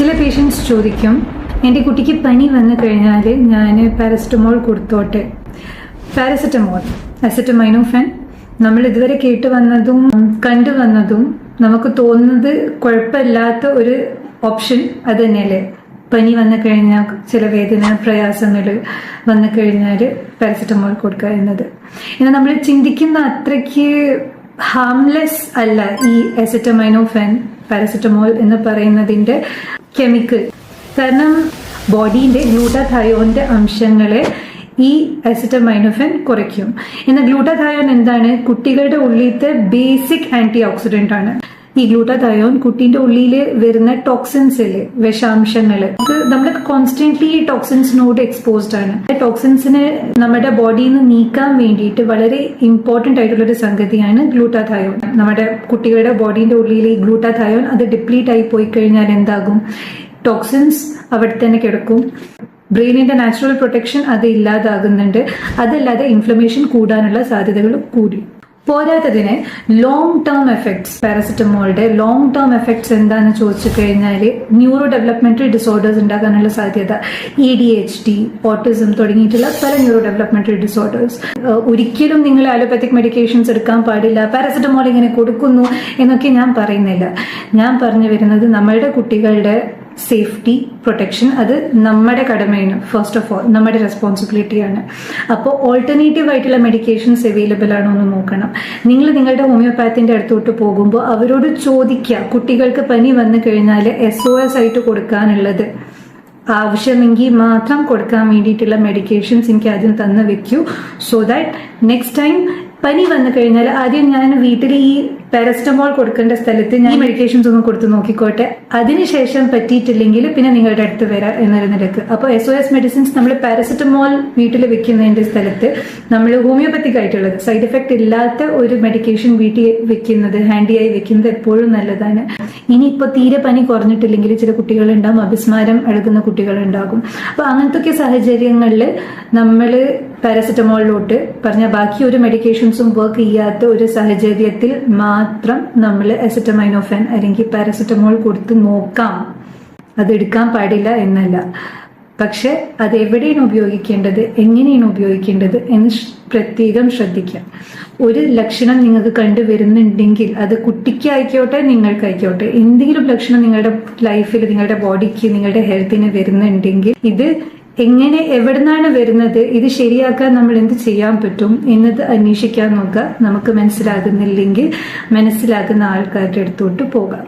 ചില പേഷ്യൻസ് ചോദിക്കും എന്റെ കുട്ടിക്ക് പനി വന്നു കഴിഞ്ഞാൽ ഞാൻ പാരസെറ്റമോൾ കൊടുത്തോട്ടെ? പാരസറ്റമോൾ അസറ്റമൈനോഫെൻ നമ്മൾ ഇതുവരെ കേട്ട് വന്നതും കണ്ടു വന്നതും നമുക്ക് തോന്നുന്നത് കുഴപ്പമില്ലാത്ത ഒരു ഓപ്ഷൻ അത് തന്നെയല്ലേ? പനി വന്നു കഴിഞ്ഞാൽ ചില വേദന പ്രയാസങ്ങൾ വന്നു കഴിഞ്ഞാൽ പാരസെറ്റമോൾ കൊടുക്കുക എന്നത്. എന്നാൽ നമ്മൾ ചിന്തിക്കുന്ന അത്രയ്ക്ക് ഹാംലെസ് അല്ല ഈ എസറ്റമൈനോഫെൻ പാരസറ്റമോൾ എന്ന് പറയുന്നതിന്റെ കെമിക്കൽ കാരണം ബോഡിന്റെ ഗ്ലൂട്ടാഥയോന്റെ അംശങ്ങളെ ഈ അസിറ്റമൈനോഫെൻ കുറയ്ക്കും. എന്നാൽ ഗ്ലൂട്ടാഥയോൺ എന്താണ്? കുട്ടികളുടെ ഉള്ളിലത്തെ ബേസിക് ആന്റി ഓക്സിഡന്റ് ആണ്. ഈ ഗ്ലൂട്ടാഥയോൺ കുട്ടീന്റെ ഉള്ളിൽ വരുന്ന ടോക്സിൻസിൽ വിഷാംശങ്ങൾ നമ്മൾ കോൺസ്റ്റന്റ്ലി ഈ ടോക്സിൻസിനോട് എക്സ്പോസ്ഡ് ആണ്. ടോക്സിൻസിനെ നമ്മുടെ ബോഡിയിൽ നിന്ന് നീക്കാൻ വേണ്ടിയിട്ട് വളരെ ഇമ്പോർട്ടന്റ് ആയിട്ടുള്ള ഒരു സംഗതിയാണ് ഗ്ലൂട്ടാഥയോൺ നമ്മുടെ കുട്ടികളുടെ ബോഡീന്റെ ഉള്ളിൽ ഈ ഗ്ലൂട്ടാഥയോൺ അത് ഡിപ്ലീറ്റ് ആയി പോയി കഴിഞ്ഞാൽ എന്താകും? ടോക്സിൻസ് അവിടെ തന്നെ കിടക്കും. ബ്രെയിനിന്റെ നാച്ചുറൽ പ്രൊട്ടക്ഷൻ അത് ഇല്ലാതാകുന്നുണ്ട്. അതല്ലാതെ ഇൻഫ്ലമേഷൻ കൂടാനുള്ള സാധ്യതകൾ കൂടി. പോരാത്തതിന് ലോങ് ടേം എഫക്ട്സ് പാരസറ്റമോളുടെ ലോങ് ടേം എഫക്ട്സ് എന്താണെന്ന് ചോദിച്ചു കഴിഞ്ഞാൽ ന്യൂറോ ഡെവലപ്മെന്ററി ഡിസോർഡേഴ്സ് ഉണ്ടാകാനുള്ള സാധ്യത A D H D autism തുടങ്ങിയിട്ടുള്ള പല ന്യൂറോ ഡെവലപ്മെന്ററി ഡിസോർഡേഴ്സ് ഒരിക്കലും നിങ്ങൾ അലോപ്പത്തിക് മെഡിക്കേഷൻസ് എടുക്കാൻ പാടില്ല പാരസറ്റമോൾ ഇങ്ങനെ കൊടുക്കുന്നു എന്നൊക്കെ ഞാൻ പറയുന്നില്ല. ഞാൻ പറഞ്ഞു വരുന്നത് നമ്മളുടെ കുട്ടികളുടെ സേഫ്റ്റി പ്രൊട്ടക്ഷൻ അത് നമ്മുടെ കടമയാണ് ഫസ്റ്റ് ഓഫ് ഓൾ നമ്മുടെ റെസ്പോൺസിബിലിറ്റിയാണ് അപ്പോൾ ഓൾട്ടർനേറ്റീവ് ആയിട്ടുള്ള മെഡിക്കേഷൻസ് അവൈലബിൾ ആണോ എന്ന് നോക്കണം. നിങ്ങൾ നിങ്ങളുടെ ഹോമിയോപാത്തിന്റെ അടുത്തോട്ട് പോകുമ്പോൾ അവരോട് ചോദിക്കുക കുട്ടികൾക്ക് പനി വന്നു കഴിഞ്ഞാൽ എസ് ഒ എസ് ആയിട്ട് കൊടുക്കാനുള്ളത്. ആവശ്യമെങ്കിൽ മാത്രം കൊടുക്കാൻ വേണ്ടിയിട്ടുള്ള മെഡിക്കേഷൻസ് എനിക്ക് ആദ്യം തന്നു വെക്കൂ. സോ ദാറ്റ് നെക്സ്റ്റ് ടൈം പനി വന്നു കഴിഞ്ഞാൽ ആദ്യം ഞാൻ വീട്ടിൽ ഈ പാരസ്റ്റമോൾ കൊടുക്കേണ്ട സ്ഥലത്ത് ഞാൻ മെഡിക്കേഷൻസ് ഒന്നും കൊടുത്തു നോക്കിക്കോട്ടെ. അതിനുശേഷം പറ്റിയിട്ടില്ലെങ്കിൽ പിന്നെ നിങ്ങളുടെ അടുത്ത് വരാം എന്നൊരു നിരക്ക്. അപ്പോൾ എസ് ഒ എസ് മെഡിസിൻസ് നമ്മൾ പാരസറ്റമോൾ വീട്ടിൽ വെക്കുന്നതിന്റെ സ്ഥലത്ത് നമ്മൾ ഹോമിയോപ്പത്തിക് ആയിട്ടുള്ളത് സൈഡ് എഫക്ട് ഇല്ലാത്ത ഒരു മെഡിക്കേഷൻ വീട്ടിൽ വെക്കുന്നത് ഹാൻഡിയായി വെക്കുന്നത് എപ്പോഴും നല്ലതാണ്. ഇനി ഇനിയിപ്പോൾ തീരെ പനി കുറഞ്ഞിട്ടില്ലെങ്കിൽ ചില കുട്ടികളുണ്ടാകും അഭിസ്മാരം എടുക്കുന്ന കുട്ടികളുണ്ടാകും. അപ്പോൾ അങ്ങനത്തെ സാഹചര്യങ്ങളിൽ നമ്മൾ പാരസെറ്റമോളിലോട്ട് പറഞ്ഞ ബാക്കി ഒരു മെഡിക്കേഷൻസും വർക്ക് ചെയ്യാത്ത ഒരു സാഹചര്യത്തിൽ മാത്രം നമ്മൾ എസറ്റമൈനോഫൻ അല്ലെങ്കിൽ പാരസെറ്റമോൾ കൊടുത്ത് നോക്കാം. അതെടുക്കാൻ പാടില്ല എന്നല്ല. പക്ഷെ അത് എവിടെയാണ് ഉപയോഗിക്കേണ്ടത്? എങ്ങനെയാണ് ഉപയോഗിക്കേണ്ടത്? എന്ന് പ്രത്യേകം ശ്രദ്ധിക്കാം. ഒരു ലക്ഷണം നിങ്ങൾക്ക് കണ്ടുവരുന്നുണ്ടെങ്കിൽ അത് കുട്ടിക്കായിക്കോട്ടെ നിങ്ങൾക്കായിക്കോട്ടെ എന്തെങ്കിലും ലക്ഷണം നിങ്ങളുടെ ലൈഫിൽ നിങ്ങളുടെ ബോഡിക്ക് നിങ്ങളുടെ ഹെൽത്തിന് വരുന്നുണ്ടെങ്കിൽ ഇത് എങ്ങനെ എവിടുന്നാണ് വരുന്നത്? ഇത് ശരിയാക്കാൻ നമ്മൾ എന്ത് ചെയ്യാൻ പറ്റും എന്നത് അന്വേഷിക്കാൻ നോക്കുക. നമുക്ക് മനസ്സിലാകുന്നില്ലെങ്കിൽ മനസ്സിലാകുന്ന ആൾക്കാരുടെ അടുത്തോട്ട് പോകാം.